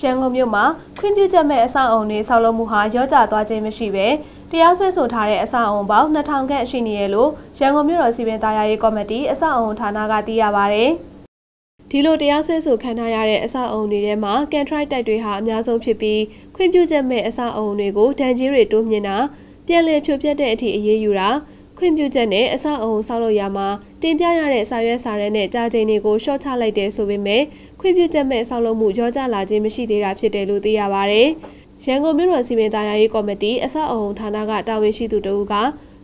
ရန်ကုန်မြို့မှာခွင့်ပြုချက်မဲ့အဆောက်အုံတွေဆောက်လုပ်မှုဟာရော့ကျသွားခြင်းမရှိဘဲတရားစွဲဆိုထားတဲ့အဆောက်အုံပေါင်း2000ခန့်ရှိနေရလို့ရန်ကုန်မြို့တော်စီပင်သားရေးကော်မတီအဆောက်အုံဌာနကသိရပါဗျ။ဒီလိုတရားစွဲဆိုခံထားရတဲ့အဆောက်အုံတွေထဲမှာကန်ထရိုက်တိုက်တွေဟာအများဆုံးဖြစ်ပြီးခွင့်ပြုချက်မဲ့အဆောက်အုံတွေကိုဒဏ်ကြီးတွေတိုးမြင့်တာပြန်လည်ဖြိုပြက်တဲ့အထိအရေးယူတာ ခွင့်ပြုချက်နဲ့အဆောက်အုံဆောက်လုပ်ရမှာတင်ပြရတဲ့စာရွက်စာတမ်းနဲ့ကြာချိန်တွေကိုရှော့ချလိုက်တယ်ဆိုပေမဲ့ခွင့်ပြုချက်မဲ့ဆောက်လုပ်မှုရောကြလာခြင်းမရှိသေးတာဖြစ်တယ်လို့သိရပါဗျ။ရန်ကုန်မြို့တော်စီမံသားရေးကော်မတီအဆောက်အုံဌာနကတာဝန်ရှိသူတို့က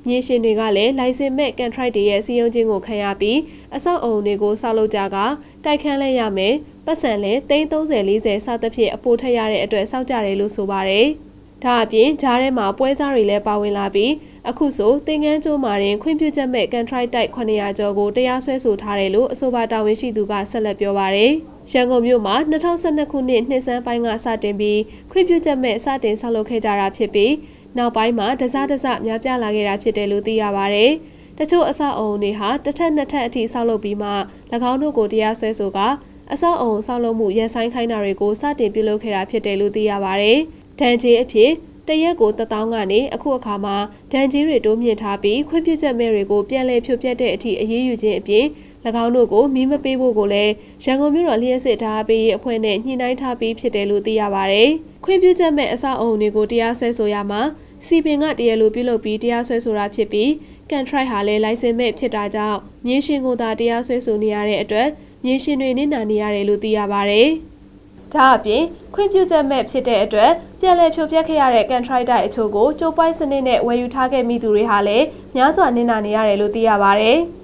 မြေရှင်တွေကလည်းလိုင်စင်မဲ့ကန်ထရိုက်တွေရဲ့စီယုံချင်းကိုခံရပြီးအဆောက်အုံတွေကိုဆောက်လုပ်ကြကတိုက်ခန်းလဲရမယ်ပတ်စံလဲ330 40စသဖြင့်အပိုထက်ရတဲ့အတွက်စောက်ကြတယ်လို့ဆိုပါတယ်။ဒါအပြင်ဂျားထဲမှာပွဲစားတွေလည်းပါဝင်လာပြီး အခုဆိုသင်္ကန်းကျိုးမှာရင်ခွင့်ပြုချက်မဲ့ကန်ထရိုက်တိုက်900ကျော်ကိုတရားစွဲဆိုထားတယ်လို့အဆိုပါတာဝန်ရှိသူကဆက်လက်ပြောပါရယ်။ရန်ကုန်မြို့မှာ2012ခုနှစ်နှစ်စန်းပိုင်းကစတင်ပြီးခွင့်ပြုချက်မဲ့စတင်ဆောက်လုပ်ခဲ့ကြတာဖြစ်ပြီးနောက်ပိုင်းမှာတစားတစများပြားလာခဲ့တာဖြစ်တယ်လို့သိရပါရယ်။တချို့အဆောက်အုံတွေဟာတစ်ထက်နှစ်ထပ်အထိဆောက်လုပ်ပြီးမှ၎င်းတို့ကိုတရားစွဲဆိုကအဆောက်အုံဆောက်လုပ်မှုရန်ဆိုင်ခိုင်းတာတွေကိုစတင်ပြုလုပ်ခဲ့တာဖြစ်တယ်လို့သိရပါရယ်။ဒဏ်ကြေးအဖြစ် တရက်ကို1000ကနေအခုအခါမှာဒဏ်ကြီးတွေတိုးမြင့်ထားပြီးခွင့်ပြုချက်မဲ့တွေကိုပြန်လည်ဖြုတ်ပြတ်တဲ့အထိအရေးယူခြင်းအပြင်၎င်းတို့ကိုမီးမပေးဖို့ကိုလည်းရန်ကုန်မြို့တော်လျှက်စစ်ထားပေးရေးအဖွဲ့နဲ့ညှိနှိုင်းထားပြီးဖြစ်တယ်လို့သိရပါဗျ။ခွင့်ပြုချက်မဲ့အဆောက်အုံတွေကိုတရားစွဲဆိုရမှာစီပင်ကတရားလိုပြုလုပ်ပြီးတရားစွဲဆိုတာဖြစ်ပြီးကန်ထရိုက်ဟာလည်းလိုင်စင်မဲ့ဖြစ်တာကြောင့်မြေရှင်ကိုသာတရားစွဲဆိုနေရတဲ့အတွက်မြေရှင်တွေနစ်နာနေရတယ်လို့သိရပါဗျ။ဒါအပြင်ခွင့်ပြုချက်မဲ့ဖြစ်တဲ့အတွက် ပြန်လည်ဖြိုဖျက်ခဲ့ရတဲ့ကန်ထရိုက်တာအချို့ကိုကျိုးပွိုင်းစနစ်နဲ့ဝယ်ယူထားခဲ့မိသူတွေဟာလည်းများစွာနစ်နာနေရတယ်လို့သိရပါဗျ။